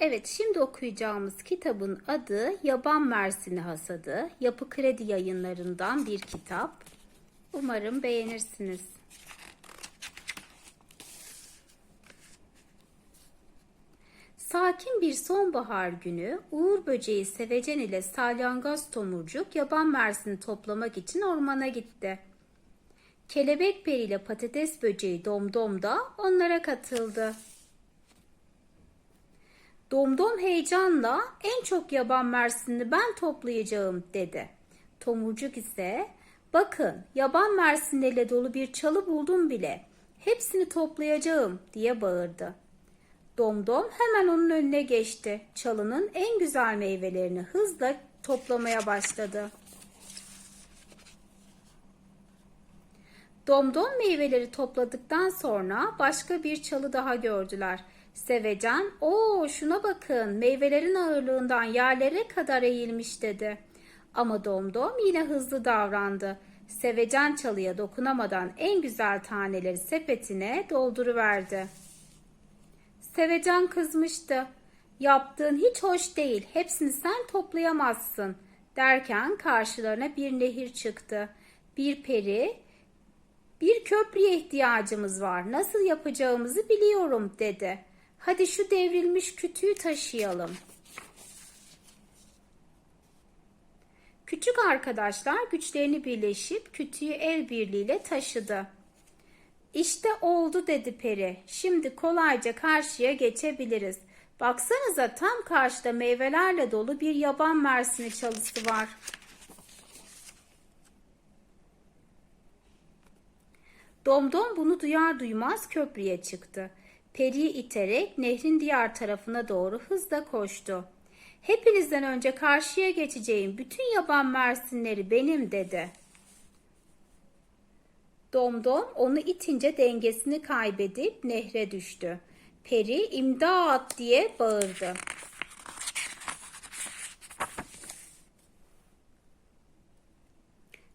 Evet, şimdi okuyacağımız kitabın adı Yaban Mersini Hasadı. Yapı Kredi yayınlarından bir kitap. Umarım beğenirsiniz. Sakin bir sonbahar günü Uğur böceği Sevecen ile salyangoz tomurcuk yaban mersini toplamak için ormana gitti. Kelebek peri ile patates böceği Domdom da onlara katıldı. Domdom heyecanla en çok yaban mersini ben toplayacağım dedi. Tomurcuk ise bakın yaban mersinleriyle dolu bir çalı buldum bile. Hepsini toplayacağım diye bağırdı. Domdom hemen onun önüne geçti. Çalının en güzel meyvelerini hızla toplamaya başladı. Domdom meyveleri topladıktan sonra başka bir çalı daha gördüler. Sevecen, o şuna bakın meyvelerin ağırlığından yerlere kadar eğilmiş dedi. Ama Domdom yine hızlı davrandı. Sevecen çalıya dokunamadan en güzel taneleri sepetine dolduruverdi. Sevecen kızmıştı. Yaptığın hiç hoş değil. Hepsini sen toplayamazsın. Derken karşılarına bir nehir çıktı. Bir peri, bir köprüye ihtiyacımız var. Nasıl yapacağımızı biliyorum dedi. Hadi şu devrilmiş kütüğü taşıyalım. Küçük arkadaşlar güçlerini birleşip kütüğü el birliğiyle taşıdı. İşte oldu dedi peri. Şimdi kolayca karşıya geçebiliriz. Baksanıza tam karşıda meyvelerle dolu bir yaban mersini çalısı var. Domdom bunu duyar duymaz köprüye çıktı. Periyi iterek nehrin diğer tarafına doğru hızla koştu. Hepinizden önce karşıya geçeceğim bütün yaban mersinleri benim dedi. Domdom onu itince dengesini kaybedip nehre düştü. Peri imdat diye bağırdı.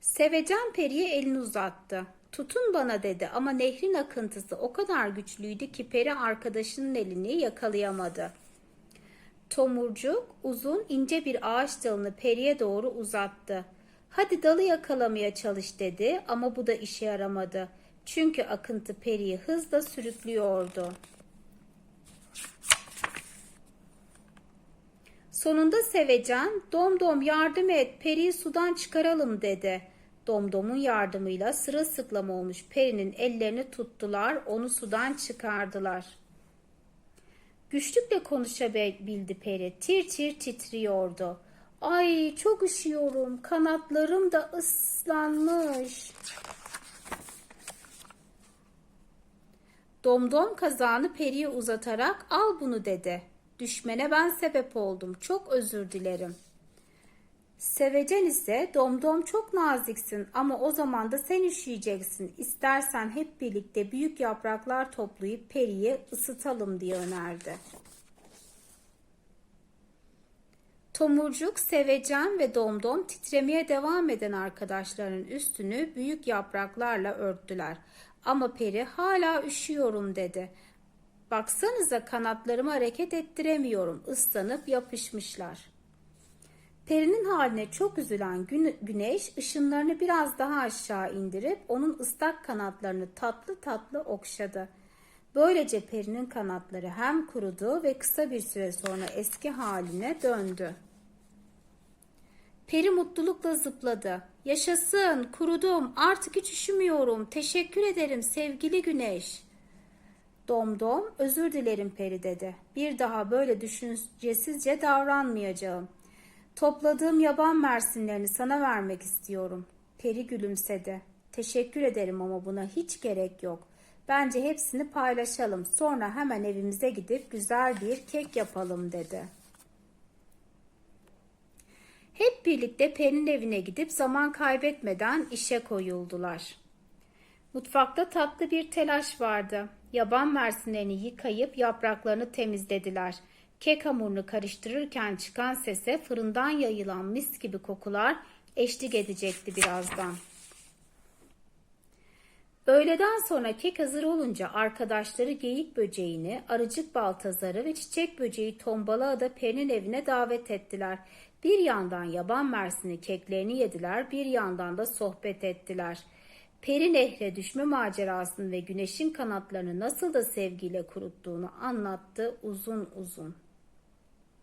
Sevecen periye elini uzattı. Tutun bana dedi ama nehrin akıntısı o kadar güçlüydü ki peri arkadaşının elini yakalayamadı. Tomurcuk uzun ince bir ağaç dalını periye doğru uzattı. Hadi dalı yakalamaya çalış dedi ama bu da işe yaramadı. Çünkü akıntı periyi hızla sürüklüyordu. Sonunda Sevecen, Domdom yardım et, periyi sudan çıkaralım dedi. Domdom'un yardımıyla sırılsıklam olmuş perinin ellerini tuttular, onu sudan çıkardılar. Güçlükle konuşabildi peri, tir tir titriyordu. Ay çok üşüyorum, kanatlarım da ıslanmış. Domdom kazağını periye uzatarak al bunu dedi. Düşmene ben sebep oldum, çok özür dilerim.'' Sevecen ise domdom çok naziksin ama o zaman da sen üşüyeceksin. İstersen hep birlikte büyük yapraklar toplayıp periyi ısıtalım diye önerdi. Tomurcuk, Sevecen ve Domdom titremeye devam eden arkadaşlarının üstünü büyük yapraklarla örttüler. Ama peri hala üşüyorum dedi. Baksanıza kanatlarımı hareket ettiremiyorum. Islanıp yapışmışlar.'' Perinin haline çok üzülen güneş ışınlarını biraz daha aşağı indirip onun ıslak kanatlarını tatlı tatlı okşadı. Böylece perinin kanatları hem kurudu ve kısa bir süre sonra eski haline döndü. Peri mutlulukla zıpladı. Yaşasın, kurudum, artık hiç üşümüyorum. Teşekkür ederim sevgili güneş. Domdom, özür dilerim peri dedi. Bir daha böyle düşüncesizce davranmayacağım. Topladığım yaban mersinlerini sana vermek istiyorum. Peri gülümsedi. Teşekkür ederim ama buna hiç gerek yok. Bence hepsini paylaşalım. Sonra hemen evimize gidip güzel bir kek yapalım dedi. Hep birlikte Peri'nin evine gidip zaman kaybetmeden işe koyuldular. Mutfakta tatlı bir telaş vardı. Yaban mersinlerini yıkayıp yapraklarını temizlediler. Kek hamurunu karıştırırken çıkan sese fırından yayılan mis gibi kokular eşlik edecekti birazdan. Öğleden sonra kek hazır olunca arkadaşları geyik böceğini, arıcık baltazarı ve çiçek böceği tombala da Peri'nin evine davet ettiler. Bir yandan yaban mersini keklerini yediler, bir yandan da sohbet ettiler. Peri nehre düşme macerasını ve güneşin kanatlarını nasıl da sevgiyle kuruttuğunu anlattı uzun uzun.